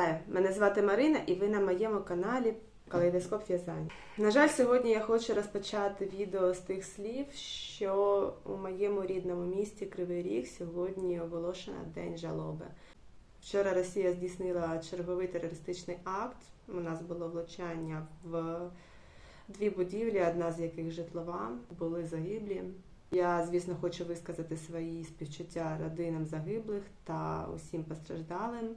Вітаю! Мене звати Марина і ви на моєму каналі Калейдоскоп В'язання. На жаль, сьогодні я хочу розпочати відео з тих слів, що у моєму рідному місті Кривий Ріг сьогодні оголошено День жалоби. Вчора Росія здійснила черговий терористичний акт. У нас було влучання в дві будівлі, одна з яких житлова, були загиблі. Я, звісно, хочу висказати свої співчуття родинам загиблих та усім постраждалим.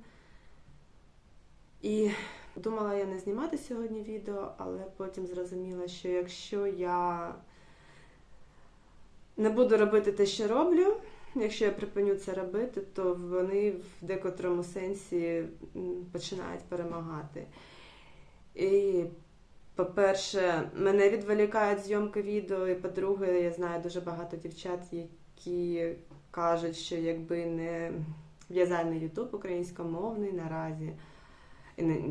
І думала я не знімати сьогодні відео, але потім зрозуміла, що якщо я не буду робити те, що роблю, якщо я припиню це робити, то вони в декотрому сенсі починають перемагати. І, по-перше, мене відволікають зйомки відео, і по-друге, я знаю дуже багато дівчат, які кажуть, що якби не в'язальний Ютуб українськомовний наразі,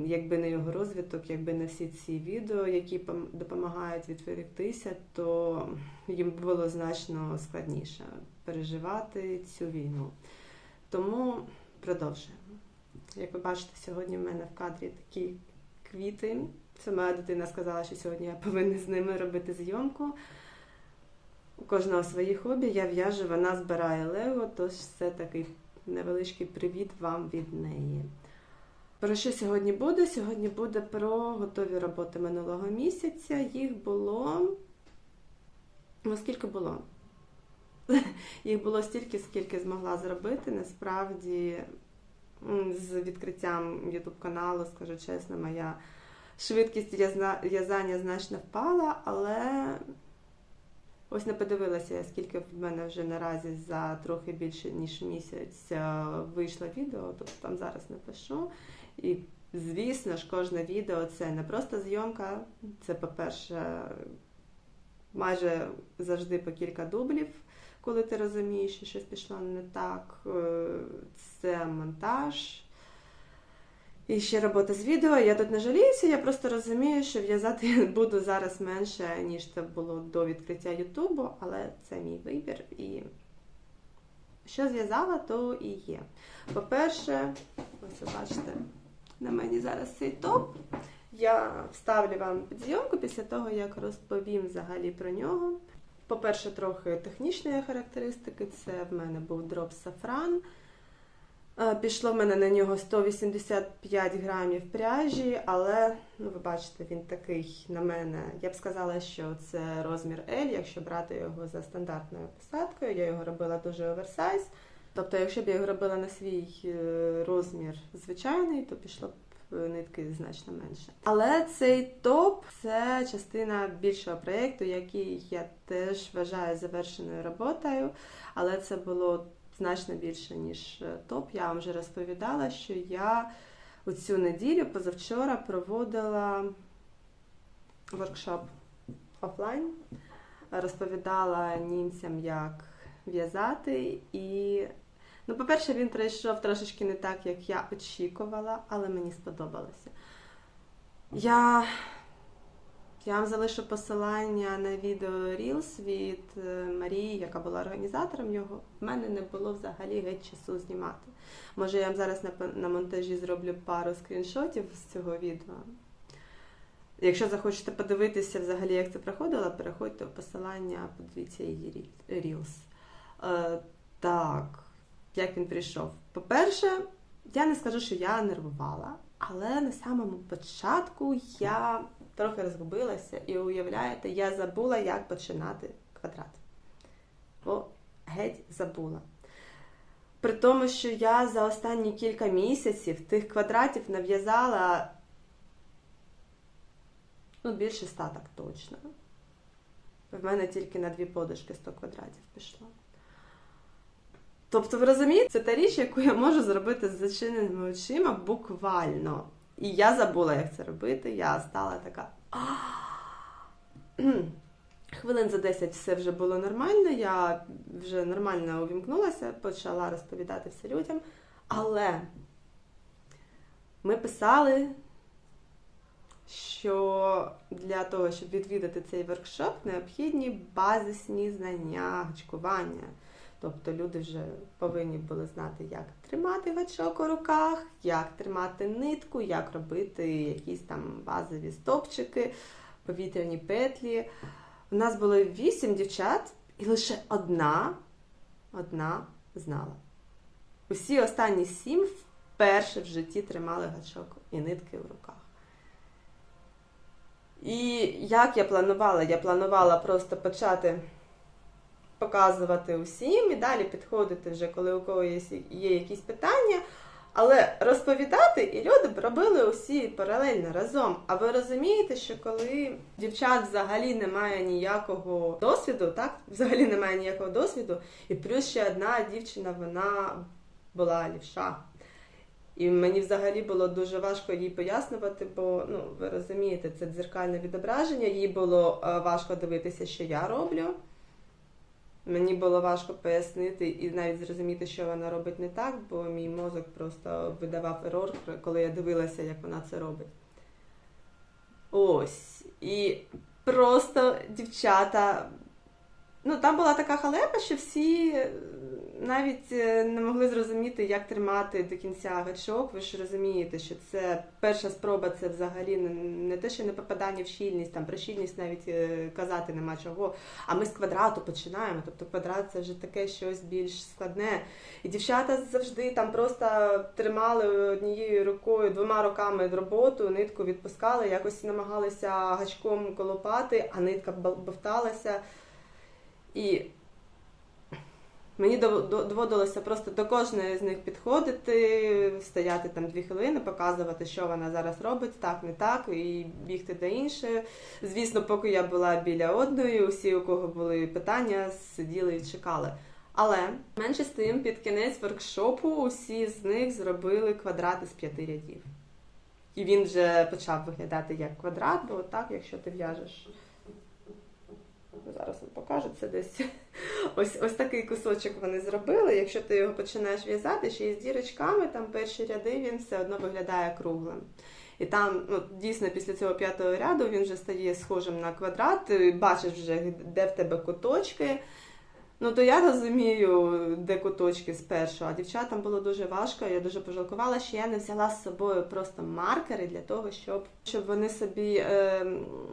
якби не його розвиток, якби не всі ці відео, які допомагають відволіктися, то їм було значно складніше переживати цю війну. Тому продовжуємо. Як ви бачите, сьогодні в мене в кадрі такі квіти. Це моя дитина сказала, що сьогодні я повинна з ними робити зйомку. У кожного свої хобі. Я в'яжу, вона збирає лего, тож це такий невеличкий привіт вам від неї. Про що сьогодні буде? Сьогодні буде про готові роботи минулого місяця. Їх було. Ну, скільки було? Їх було стільки, скільки змогла зробити. Насправді, з відкриттям YouTube каналу, скажу чесно, моя швидкість в'язання значно впала, але ось не подивилася, скільки в мене вже наразі за трохи більше ніж місяць е, вийшло відео, тобто там зараз напишу. І звісно ж, кожне відео це не просто зйомка, це, по-перше, майже завжди по кілька дублів, коли ти розумієш, що щось пішло не так. Е, Це монтаж. І ще робота з відео. Я тут не жаліюся, я просто розумію, що в'язати буду зараз менше, ніж це було до відкриття Ютубу, але це мій вибір. І що зв'язала, то і є. По-перше, ось бачите, на мені зараз цей топ. Я вставлю вам під зйомку після того, як розповім взагалі про нього. По-перше, трохи технічної характеристики. Це в мене був дроп сафран. Е, Пішло в мене на нього 185 грамів пряжі, але ну, ви бачите, він такий на мене. Я б сказала, що це розмір L, якщо брати його за стандартною посадкою. Я його робила дуже оверсайз. Тобто, якщо б я його робила на свій е, розмір звичайний, то пішло б е, нитки значно менше. Але цей топ це частина більшого проєкту, який я теж вважаю завершеною роботою, але це було значно більше, ніж е, топ. Я вам вже розповідала, що я у цю неділю позавчора проводила воркшоп офлайн, розповідала німцям, як в'язати. І, ну, по-перше, він пройшов трошечки не так, як я очікувала, але мені сподобалося. Я я вам залишу посилання на відео Reels від е, Марії, яка була організатором його. В мене не було взагалі геть часу знімати. Може, я вам зараз на, на монтажі зроблю пару скріншотів з цього відео. Якщо захочете подивитися взагалі, як це проходило, переходьте в посилання, подивіться її Reels. Е, так, як він прийшов? По-перше, я не скажу, що я нервувала, але на самому початку я трохи розгубилася і уявляєте, я забула, як починати квадрат. Бо геть забула. При тому, що я за останні кілька місяців тих квадратів нав'язала ну, більше ста так точно. В мене тільки на дві подушки 100 квадратів пішло. Тобто, ви розумієте, це та річ, яку я можу зробити з зачиненими очима буквально. І я забула, як це робити. Я стала така. Хвилин за 10 все вже було нормально. Я вже нормально увімкнулася, почала розповідати все людям. Але ми писали, що для того, щоб відвідати цей воркшоп, необхідні базисні знання гачкування. Тобто люди вже повинні були знати, як тримати гачок у руках, як тримати нитку, як робити якісь там базові стопчики, повітряні петлі. У нас було вісім дівчат, і лише одна, одна знала. Усі останні сім вперше в житті тримали гачок і нитки в руках. І як я планувала? Я планувала просто почати показувати усім і далі підходити вже, коли у кого є, є якісь питання. Але розповідати і люди б робили усі паралельно разом. А ви розумієте, що коли дівчат взагалі немає ніякого досвіду, так? Взагалі немає ніякого досвіду, і плюс ще одна дівчина, вона була лівша. І мені взагалі було дуже важко їй пояснювати, бо ну ви розумієте, це дзеркальне відображення. Їй було е, важко дивитися, що я роблю. Мені було важко пояснити і навіть зрозуміти, що вона робить не так, бо мій мозок просто видавав ерор, коли я дивилася, як вона це робить. Ось. І просто дівчата. Ну, там була така халепа, що всі навіть е, не могли зрозуміти, як тримати до кінця гачок. Ви ж розумієте, що це перша спроба, це взагалі не, те, що не попадання в щільність, там про щільність навіть е, казати нема чого. А ми з квадрату починаємо. Тобто квадрат це вже таке щось більш складне. І дівчата завжди там просто тримали однією рукою, двома руками роботу, нитку відпускали, якось намагалися гачком колопати, а нитка бовталася. І мені доводилося просто до кожної з них підходити, стояти там дві хвилини, показувати, що вона зараз робить, так, не так, і бігти до іншої. Звісно, поки я була біля одної, усі, у кого були питання, сиділи і чекали. Але менше з тим, під кінець воркшопу усі з них зробили квадрати з п'яти рядів. І він вже почав виглядати як квадрат, бо так, якщо ти в'яжеш. Зараз вам покажу це десь. Ось ось такий кусочок вони зробили. Якщо ти його починаєш в'язати, ще із дірочками, там перші ряди він все одно виглядає круглим. І там, ну, дійсно, після цього п'ятого ряду він вже стає схожим на квадрат, бачиш вже, де в тебе куточки. Ну, то я розумію, де куточки з першого, а дівчатам було дуже важко. Я дуже пожалкувала, що я не взяла з собою просто маркери для того, щоб щоб вони собі е,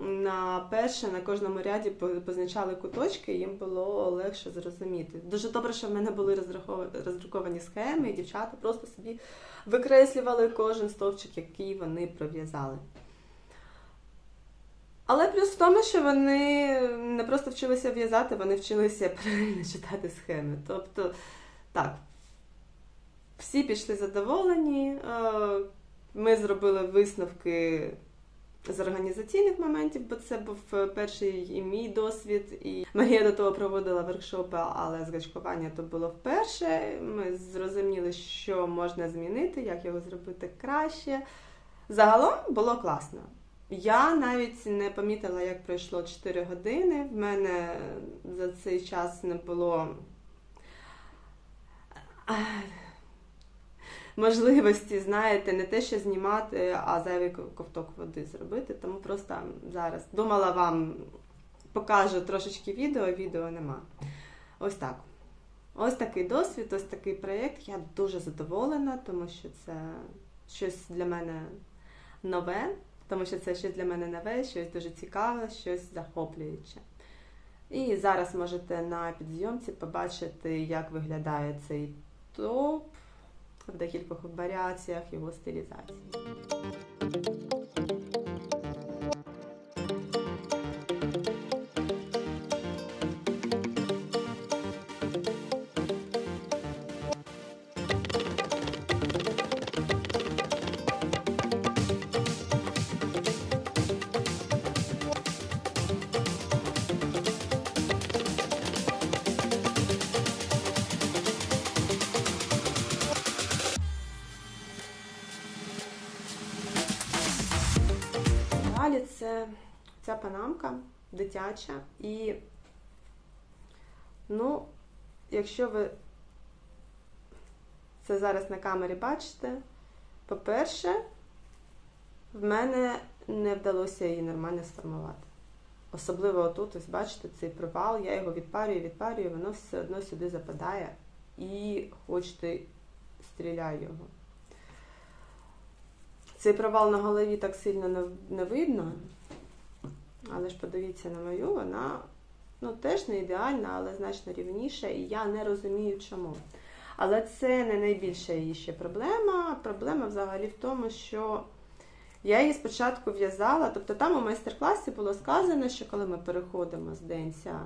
на перше, на кожному ряді позначали куточки, їм було легше зрозуміти. Дуже добре, що в мене були роздруковані схеми, і дівчата просто собі викреслювали кожен стовпчик, який вони пров'язали. Але плюс в тому, що вони не просто вчилися в'язати, вони вчилися правильно читати схеми. Тобто, так, всі пішли задоволені, е, ми зробили висновки з організаційних моментів, бо це був перший і мій досвід. І Марія до того проводила воркшопи, але з то було вперше. Ми зрозуміли, що можна змінити, як його зробити краще. Загалом було класно. Я навіть не помітила, як пройшло 4 години. В мене за цей час не було можливості, знаєте, не те, що знімати, а зайвий ковток води зробити. Тому просто зараз думала вам покажу трошечки відео, відео нема. Ось так. Ось такий досвід, ось такий проєкт. Я дуже задоволена, тому що це щось для мене нове тому що це щось для мене нове, щось дуже цікаве, щось захоплююче. І зараз можете на підзйомці побачити, як виглядає цей топ в декількох варіаціях його стилізації. Дитяча. І, ну, якщо ви це зараз на камері бачите, по-перше, в мене не вдалося її нормально сформувати. Особливо отут, ось бачите, цей провал, я його відпарюю, відпарюю, воно все одно сюди западає і хочете стріляю його. Цей провал на голові так сильно не видно. Але ж подивіться на мою, вона ну, теж не ідеальна, але значно рівніша, і я не розумію чому. Але це не найбільша її ще проблема. Проблема взагалі в тому, що я її спочатку в'язала, тобто там у майстер-класі було сказано, що коли ми переходимо з денця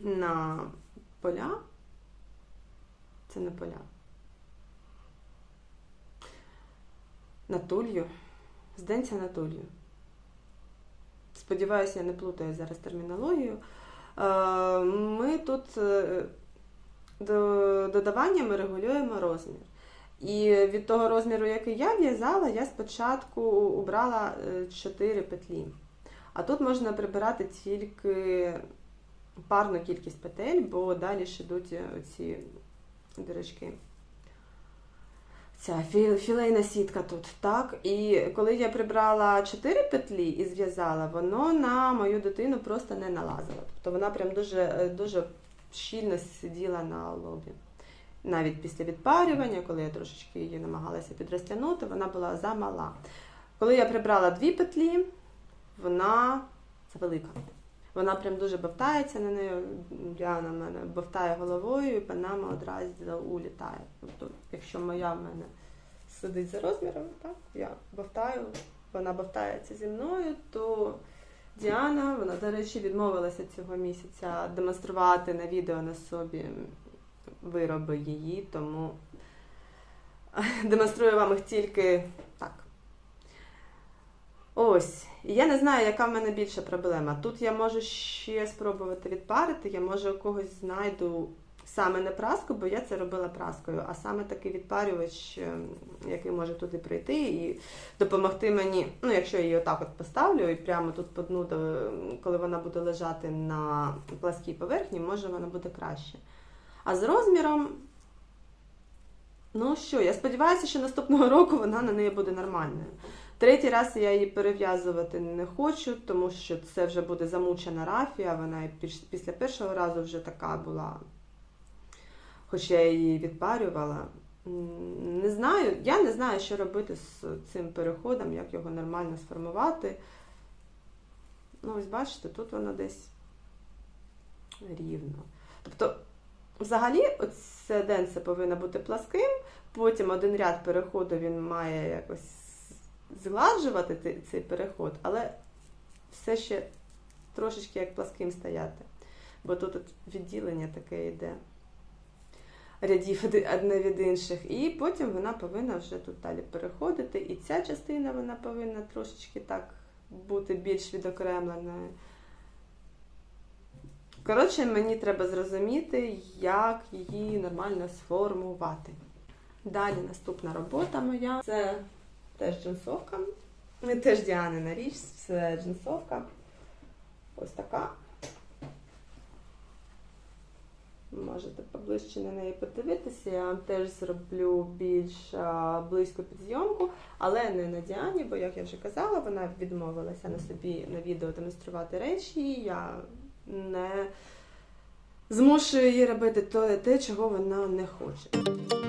на поля, це не поля, на тулью, з на тулью. Сподіваюся, я не плутаю зараз термінологію. Е, Ми тут е, до додавання ми регулюємо розмір. І від того розміру, який я в'язала, я спочатку убрала 4 петлі. А тут можна прибирати тільки парну кількість петель, бо далі ж йдуть оці дирочки. Ця фі- філейна сітка тут, так. І коли я прибрала 4 петлі і зв'язала, воно на мою дитину просто не налазило. Тобто вона прям дуже, дуже щільно сиділа на лобі. Навіть після відпарювання, коли я трошечки її намагалася підрозтягнути, вона була замала. Коли я прибрала дві петлі, вона завелика. Вона прям дуже бавтається на неї. Діана в мене бавтає головою, і панама одразу улітає. Тобто, якщо моя в мене сидить за розміром, так, я бавтаю, вона бавтається зі мною, то Діана, вона, до речі, відмовилася цього місяця демонструвати на відео на собі вироби її, тому демонструю вам їх тільки. Ось. І я не знаю, яка в мене більша проблема. Тут я можу ще спробувати відпарити, я може у когось знайду саме не праску, бо я це робила праскою, а саме такий відпарювач, ем, який може туди прийти і допомогти мені, ну, якщо я її отак от поставлю і прямо тут по дну, коли вона буде лежати на пласкій поверхні, може вона буде краще. А з розміром, ну що, я сподіваюся, що наступного року вона на неї буде нормальною. Третій раз я її перев'язувати не хочу, тому що це вже буде замучена рафія, вона після першого разу вже така була, хоч я її відпарювала. Не знаю, я не знаю, що робити з цим переходом, як його нормально сформувати. Ну, ось бачите, тут воно десь рівно. Тобто, взагалі, оце денце повинно бути пласким, потім один ряд переходу він має якось згладжувати ти- цей переход, але все ще трошечки як пласким стояти. Бо тут відділення таке йде рядів одне від інших. І потім вона повинна вже тут далі переходити. І ця частина вона повинна трошечки так бути більш відокремленою. Коротше, мені треба зрозуміти, як її нормально сформувати. Далі наступна робота моя це теж джинсовка. Теж Діанина річ, це джинсовка. Ось така. Можете поближче на неї подивитися. Я вам теж зроблю більш близьку підзйомку, але не на Діані, бо, як я вже казала, вона відмовилася на собі на відео демонструвати речі. Я не змушую її робити те, чого вона не хоче.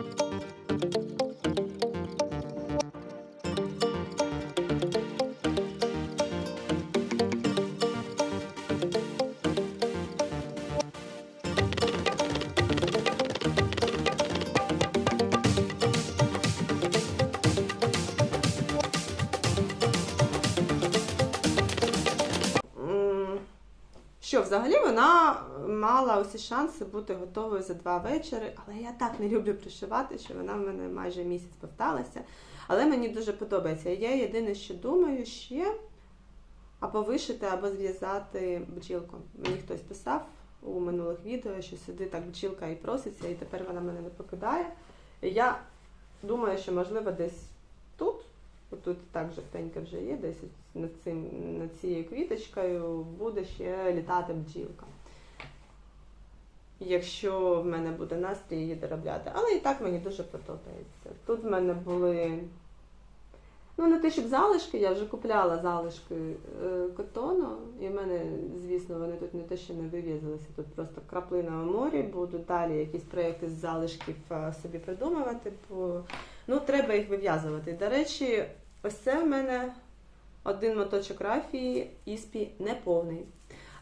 Мала усі шанси бути готовою за два вечори, але я так не люблю пришивати, що вона в мене майже місяць повталася. Але мені дуже подобається. Я єдине, що думаю, ще або вишити, або зв'язати бджілку. Мені хтось писав у минулих відео, що сюди так бджілка і проситься, і тепер вона мене не покидає. І я думаю, що можливо десь тут Тут так жовтеньке вже є, десь над, цим, над цією квіточкою буде ще літати бджілка. Якщо в мене буде настрій її доробляти. Але і так мені дуже подобається. Тут в мене були Ну, не те, щоб залишки, я вже купляла залишки е, котону, і в мене, звісно, вони тут не те, що не вив'язалися, тут просто краплина у морі, буду далі якісь проєкти з залишків е, собі придумувати, бо ну, треба їх вив'язувати. До речі, ось це в мене один моточок рафії іспі неповний.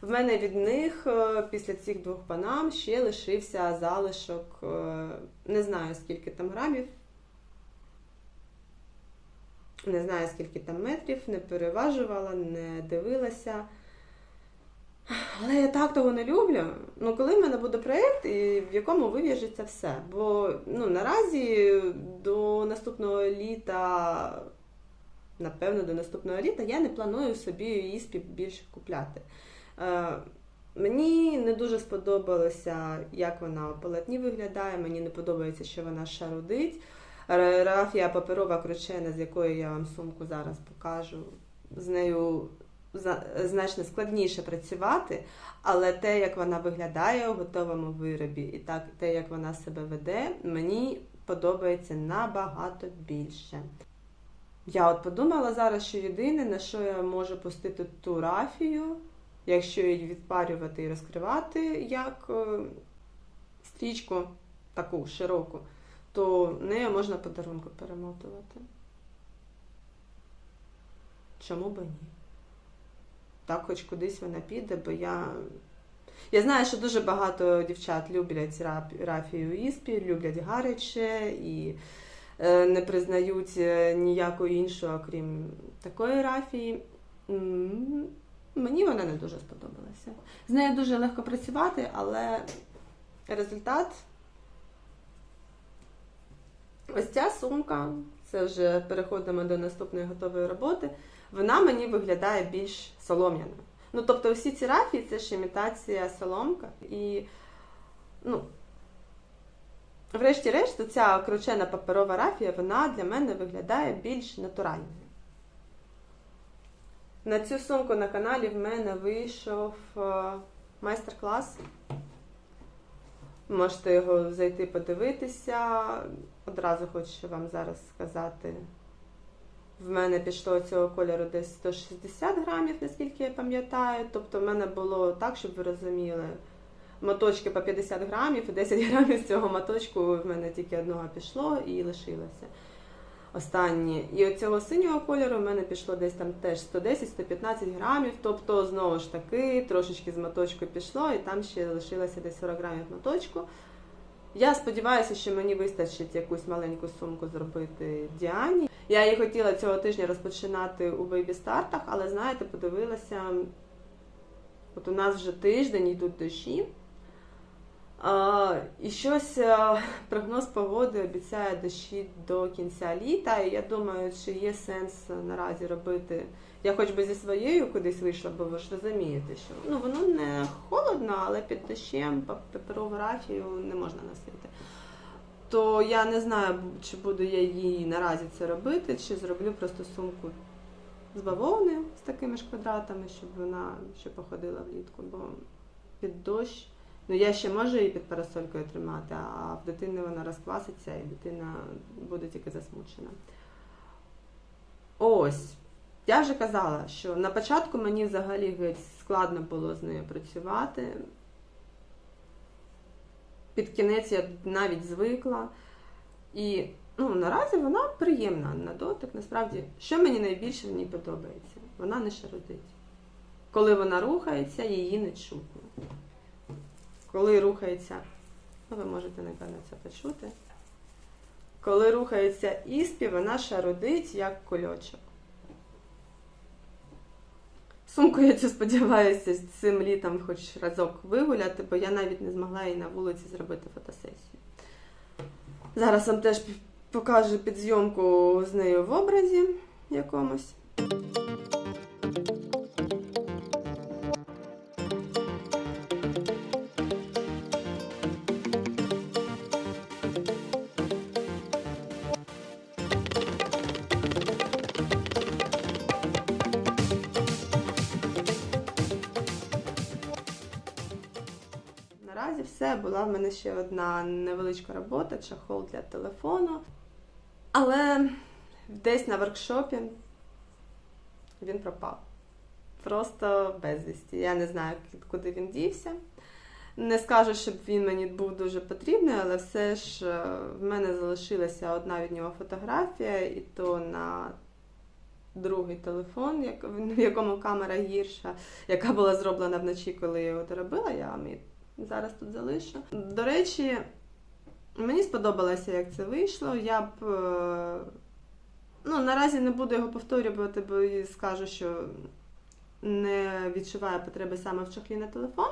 В мене від них е, після цих двох панам ще лишився залишок, е, не знаю скільки там грамів, не знаю скільки там метрів, не переважувала, не дивилася. Але я так того не люблю. Ну, коли в мене буде проєкт, в якому вив'яжеться все. Бо ну, наразі до наступного літа, напевно, до наступного літа я не планую собі іспі більше купляти. Е, Мені не дуже сподобалося, як вона у полотні виглядає. Мені не подобається, що вона шарудить. Ра- Рафія паперова кручена, з якою я вам сумку зараз покажу. З нею значно складніше працювати, але те, як вона виглядає у готовому виробі, і так те, як вона себе веде, мені подобається набагато більше. Я от подумала зараз, що єдине, на що я можу пустити ту рафію, якщо її відпарювати і розкривати як е, стрічку таку широку, то нею можна подарунку перемотувати. Чому би ні? Так, хоч кудись вона піде, бо я. Я знаю, що дуже багато дівчат люблять рафію іспі, люблять гаряче і е, не признають е, ніяку іншу, окрім такої рафії. Мені вона не дуже сподобалася. З нею дуже легко працювати, але результат. Ось ця сумка, це вже переходимо до наступної готової роботи. Вона мені виглядає більш солом'яною. Ну, тобто, всі ці рафії це ж імітація соломка. І, ну, врешті-решт, ця кручена паперова рафія, вона для мене виглядає більш натуральною. На цю сумку на каналі в мене вийшов е, майстер-клас. Можете його зайти подивитися. Одразу хочу вам зараз сказати. В мене пішло цього кольору десь 160 грамів, наскільки я пам'ятаю. Тобто в мене було так, щоб ви розуміли, моточки по 50 грамів, і 10 грамів з цього моточку в мене тільки одного пішло і лишилося. Останні. І от цього синього кольору в мене пішло десь там теж 110-115 грамів. Тобто, знову ж таки, трошечки з моточку пішло, і там ще лишилося десь 40 грамів моточку. Я сподіваюся, що мені вистачить якусь маленьку сумку зробити Діані. Я її хотіла цього тижня розпочинати у бейбі-стартах, але знаєте, подивилася, от у нас вже тиждень йдуть дощі. І щось прогноз погоди обіцяє дощі до кінця літа. І я думаю, чи є сенс наразі робити. Я хоч би зі своєю кудись вийшла, бо ви ж розумієте, що ну воно не холодно, але під дощем пап- паперову рафію не можна носити. То я не знаю, чи буду я її наразі це робити, чи зроблю просто сумку з бавовни з такими ж квадратами, щоб вона ще походила влітку, бо під дощ. Ну, я ще можу її під парасолькою тримати, а в дитини вона розкваситься і дитина буде тільки засмучена. Ось. Я вже казала, що на початку мені взагалі складно було з нею працювати. Під кінець я навіть звикла. І ну, наразі вона приємна на дотик. Насправді, що мені найбільше в ній подобається? Вона не шародить. Коли вона рухається, її не чутно. Коли рухається, ну ви можете, напевно, це почути. Коли рухається іспі, вона шародить як кульочок. Сумку я сподіваюся цим літом хоч разок вигуляти, бо я навіть не змогла її на вулиці зробити фотосесію. Зараз вам теж покажу підзйомку з нею в образі якомусь. Все. Була в мене ще одна невеличка робота, чахол для телефону. Але десь на воркшопі він пропав. Просто безвісті. Я не знаю, куди він дівся. Не скажу, щоб він мені був дуже потрібний, але все ж е, в мене залишилася одна від нього фотографія, і то на другий телефон, в якому камера гірша, яка була зроблена вночі, коли я його доробила. Я її зараз тут залишу. До речі, мені сподобалося, як це вийшло. Я б е, ну, наразі не буду його повторювати, бо скажу, що не відчуваю потреби саме в чохлі на телефон.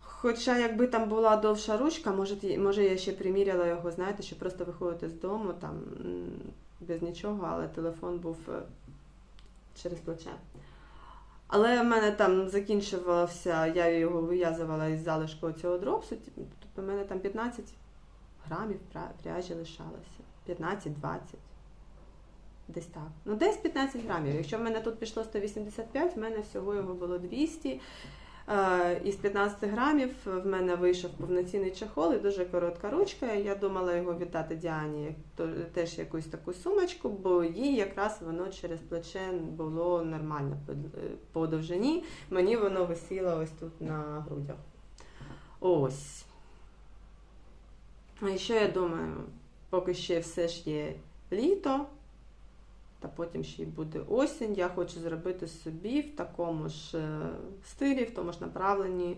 Хоча, якби там була довша ручка, може, може я ще приміряла його, знаєте, що просто виходити з дому там без нічого, але телефон був е, через плече. Але в мене там закінчувався, я його вив'язувала із залишку цього дропсу. Тобто в мене там 15 грамів пряжі лишалося. 15-20. Десь так. Ну, десь 15 грамів. Якщо в мене тут пішло 185, в мене всього його було 200. Е, Із 15 грамів в мене вийшов повноцінний чехол і дуже коротка ручка. Я думала його віддати Діані теж якусь таку сумочку, бо їй якраз воно через плече було нормально по, по довжині. Мені воно висіло ось тут на грудях. Ось. А що я думаю, поки ще все ж є літо, та потім ще й буде осінь. Я хочу зробити собі в такому ж е, стилі, в тому ж направленні.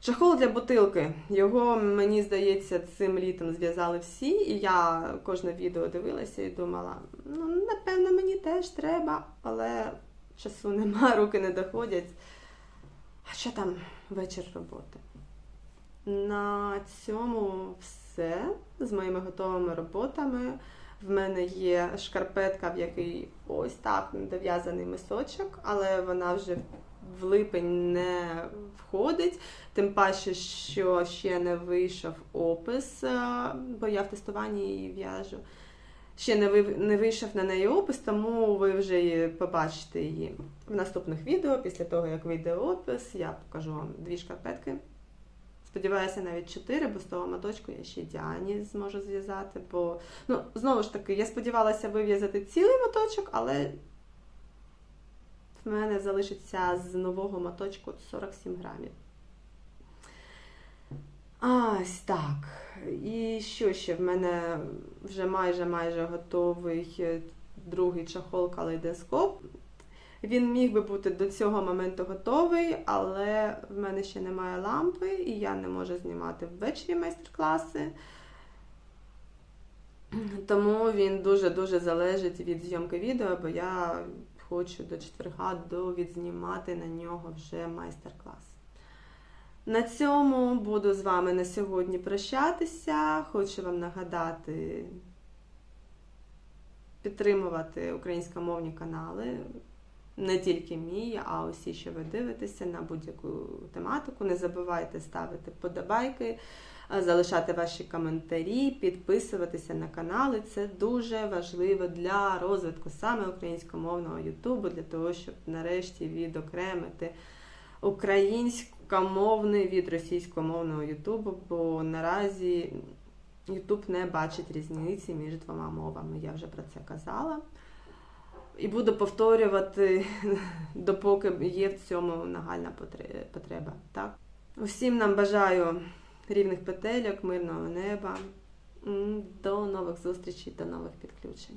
Чехол для бутилки. Його, мені здається, цим літом зв'язали всі, і я кожне відео дивилася і думала, ну, напевно, мені теж треба, але часу нема, руки не доходять. А що там вечір роботи? На цьому все з моїми готовими роботами. В мене є шкарпетка, в якій ось так дов'язаний мисочок, але вона вже в липень не входить. Тим паче, що ще не вийшов опис, е, бо я в тестуванні її в'яжу. Ще не, ви, не вийшов на неї опис, тому ви вже побачите її в наступних відео. Після того, як вийде опис, я покажу вам дві шкарпетки. Сподіваюся, навіть чотири, бо з того моточку я ще Діані зможу зв'язати. Бо, ну, знову ж таки, я сподівалася вив'язати цілий моточок, але в мене залишиться з нового моточку 47 грамів. Ось так. І що ще? В мене вже майже майже готовий другий чахол калейдоскоп. Він міг би бути до цього моменту готовий, але в мене ще немає лампи, і я не можу знімати ввечері майстер-класи. Тому він дуже-дуже залежить від зйомки відео, бо я хочу до четверга довідзнімати на нього вже майстер-клас. На цьому буду з вами на сьогодні прощатися. Хочу вам нагадати підтримувати українськомовні канали. Не тільки мій, а усі, що ви дивитеся на будь-яку тематику. Не забувайте ставити подобайки, залишати ваші коментарі, підписуватися на канали. Це дуже важливо для розвитку саме українськомовного Ютубу, для того, щоб нарешті відокремити українськомовний від російськомовного Ютубу, бо наразі Ютуб не бачить різниці між двома мовами. Я вже про це казала. І буду повторювати, допоки є в цьому нагальна потреба. Так? Усім нам бажаю рівних петельок, мирного неба. До нових зустрічей, до нових підключень.